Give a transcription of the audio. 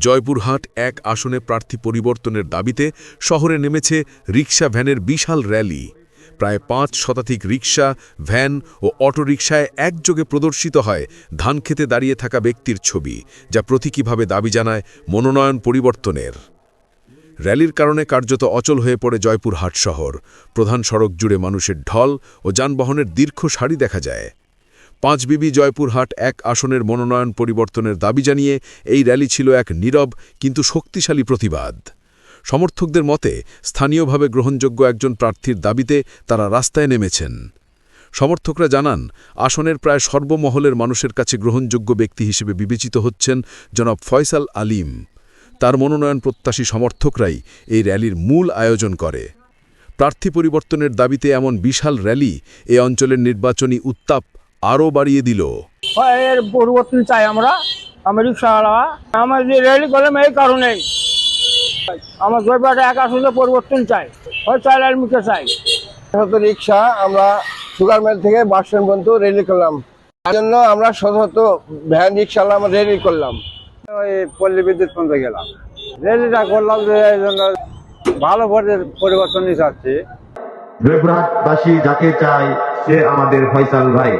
জয়পুরহাট এক আসনে প্রার্থী পরিবর্তনের দাবিতে শহরে নেমেছে রিকশা ভ্যানের বিশাল র্যালি। প্রায় পাঁচ শতাধিক রিকশা, ভ্যান ও অটোরিকশায় একযোগে প্রদর্শিত হয় ধানক্ষেতে দাঁড়িয়ে থাকা ব্যক্তির ছবি, যা প্রতীকীভাবে দাবি জানায় মনোনয়ন পরিবর্তনের। র্যালির কারণে কার্যত অচল হয়ে পড়ে জয়পুরহাট শহর। প্রধান সড়ক জুড়ে মানুষের ঢল ও যানবাহনের দীর্ঘ সারি দেখা যায়। পাঁচবিবি জয়পুরহাট এক আসনের মনোনয়ন পরিবর্তনের দাবি জানিয়ে এই র্যালি ছিল এক নীরব কিন্তু শক্তিশালী প্রতিবাদ। সমর্থকদের মতে, স্থানীয়ভাবে গ্রহণযোগ্য একজন প্রার্থীর দাবিতে তারা রাস্তায় নেমেছেন। সমর্থকরা জানান, আসনের প্রায় সর্বমহলের মানুষের কাছে গ্রহণযোগ্য ব্যক্তি হিসেবে বিবেচিত হচ্ছেন জনাব ফয়সাল আলিম। তার মনোনয়ন প্রত্যাশী সমর্থকরাই এই র্যালির মূল আয়োজন করে। প্রার্থী পরিবর্তনের দাবিতে এমন বিশাল র্যালি এ অঞ্চলের নির্বাচনী উত্তাপ আরও বাড়িয়ে দিল। এর পরিবর্তন চাই আমরা। আমি রিক্সাওয়ালা। আমার যে রেলি করলাম এই কারণেই। আমার জয়পাটা এক আসলে পরিবর্তন চাই। হয় চাই আর মুখে চাই। রিক্সা আমরা সুগার মিল থেকে বাস স্ট্যান্ড পর্যন্ত রেলি করলাম। তার জন্য আমরা শত ভ্যান রিক্সা আমরা রেলি করলাম। ওই পল্লী বিদ্যুৎ পর্যন্ত গেলাম। রেলিটা করলাম যে এই জন্য ভালো পরি- পরিবর্তনই চাচ্ছি জয়পুরহাটবাসী যাকে চাই সে আমাদের ফয়সাল ভাই।